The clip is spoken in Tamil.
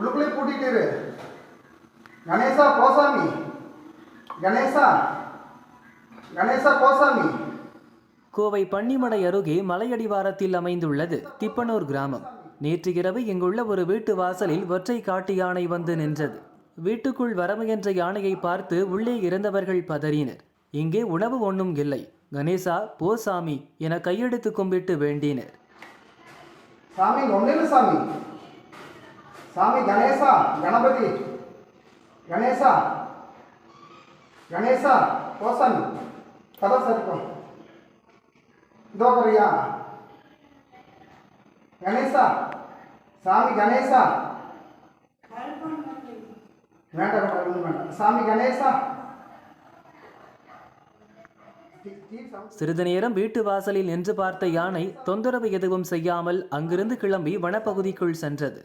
உள்ளுக்குள்ளே பூட்டிட்டு இரு. கணேசா கோசாமி. கணேசா. கணேசா கோசாமி. கோவை பன்னிமடை அருகே மலையடிவாரத்தில் அமைந்துள்ளது திப்பனூர் கிராமம். நேற்று இரவு இங்குள்ள ஒரு வீட்டு வாசலில் ஒற்றை காட்டு யானை வந்து நின்றது. வீட்டுக்குள் வரமுயன்ற யானையை பார்த்து உள்ளே இருந்தவர்கள் பதறினர். இங்கே உணவு ஒன்றும் இல்லை. கணேசா போ சாமி என கையெடுத்து கும்பிட்டு வேண்டினர். சாமி சாமி. சாமி கணேசா கணபதி. கணேசா. கணேசா கோசன் கதை சரிக்கும் இதோ கரியா கணேசா. சாமி கணேசா. வேண்டாம் வேண்டாம் ஒன்றும் வேண்டாம். சாமி கணேசா. சிறிது நேரம் வீட்டு வாசலில் நின்று பார்த்த யானை தொந்தரவு எதுவும் செய்யாமல் அங்கிருந்து கிளம்பி வனப்பகுதிக்குள் சென்றது.